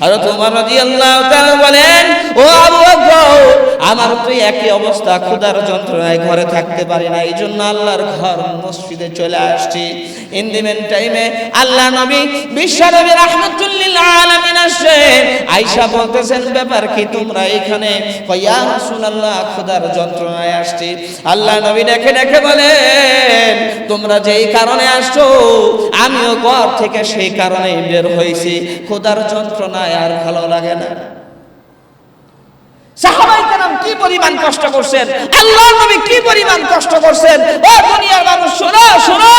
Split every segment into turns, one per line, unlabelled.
আর তোমার রাদিয়াল্লাহু তাআলা বলেন ও আবু বকর আমার তো একই অবস্থা, ক্ষুধার যন্ত্রণায় ঘরে থাকতে পারি না এই জন্য আল্লাহর ঘর মসজিদে চলে আসছি। ইন দি মেন টাইমে আল্লাহ নবী, বিশ্ব নবী রাহমাতুল্লিল আলামিন আসেন আয়েশা বলতেছেন, ব্যাপার কি তোমরা এখানে? কয়া রাসূলুল্লাহ, ক্ষুধার যন্ত্রণায় আসছি। আল্লাহ নবী দেখে দেখে বলেন, তোমরা যেই কারণে আসছো, আমিও ঘর থেকে সেই কারণে বের হয়েছি। ক্ষুধার যন্ত্রণায় আর ভালো লাগে না। কেরাম কি পরিমাণ কষ্ট করছেন? আল্লাহ নবী কি পরিমাণ কষ্ট করছেন? ও দুনিয়ার মানুষ, শোনো শোনো।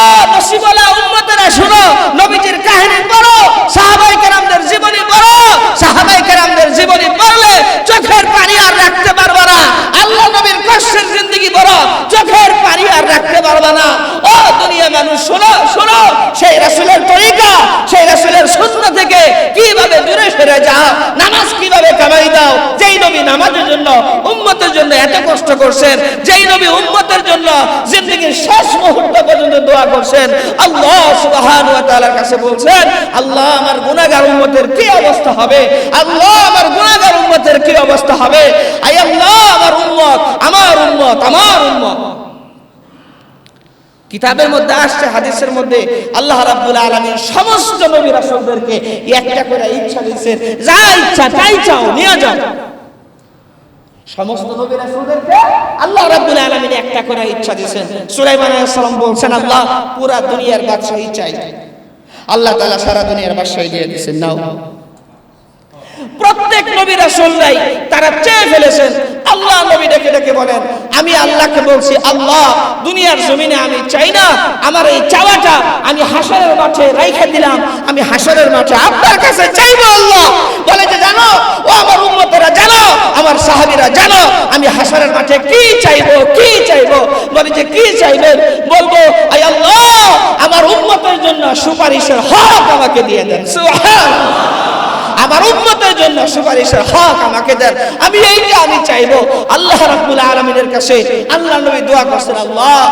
ও নসিবলা উম্মতেরা, শোনো। নবীজির কাহিনী পড়ো সাহাবাই কেরামদের জীবনী পড়ো। সাহাবাই কেরামদের জীবনী পড়লে চোখের পানি আর রাখতে পারবে না। আল্লাহ নবীর কষ্টের জিন্দগি পড়ো, চোখের পানি আর রাখতে পারবে না। ও দুনিয়া মানুষ, শোনো শোনো। সেই রাসূলের তরিকা, সেই রাসূলের সুন্নাহ থেকে কীভাবে দূরে সরে যাও, নামাজ কীভাবে কামাই দাও যেই নবী নামাজের জন্য, উম্মতের জন্য এত কষ্ট করছেন, যেই নবী উম্মতের জন্য জিন্দগির শেষ মুহূর্ত পর্যন্ত দোয়া করছেন, আল্লাহ সুবহানাহু ওয়া তাআলার কাছে বলছেন, আল্লাহ আমার গুনাহগার উম্মতের কি অবস্থা হবে? আল্লাহ আমার গুনাহগার উম্মতের কি অবস্থা হবে? আই আল্লাহ আমার উম্মত আমার উম্মত আমার উম্মত। কিতাবের মধ্যে আসছে, হাদিসের মধ্যে আল্লাহ রাব্বুল আলামিন সমস্ত নবী রাসূলদেরকে একটা করে ইচ্ছা দিয়েছেন, যা ইচ্ছা তাই চাও, নিয়ে যাও। সমস্ত নবী রাসূলদেরকে আল্লাহ রাব্বুল আলামিন একটা করে ইচ্ছা দিয়েছেন। সুলাইমান আলাইহিস সালাম বলছেন আল্লাহ পুরা দুনিয়ার বাদশাহী চাই। আল্লাহ তাআলা সারা দুনিয়ার বাদশাহী দিয়ে দিয়েছেন নাও। প্রত্যেক নবী রাসূলরাই তারা চেয়ে ফেলেছেন আল্লাহ নবী ডেকে ডেকে বলেন আমি আল্লাহকে বলছি আল্লাহ দুনিয়ার জমিনে আমি চাই না আমার এই চাওয়াটা আমি হাসরের মাঠে রাইখে দিলাম আমি হাসরের মাঠে আপনার কাছে চাইব আল্লাহ। বলে যে জানো ও আমার উম্মতেরা জানো আমার সাহাবীরা জানো, আমি হাসরের মাঠে কি চাইব কি চাইব? যে, কি চাইবেন? বলব আমার উম্মতের জন্য সুপারিশের হক আমাকে দিয়ে দেন। আমার উন্মতের জন্য সুপারিশের হক আমাকে দেন। আমি এইটা আমি চাইব। আল্লাহ রাব্বুল আলামিনের কাছে আল্লাহ নবী দোয়া করছেন, আল্লাহ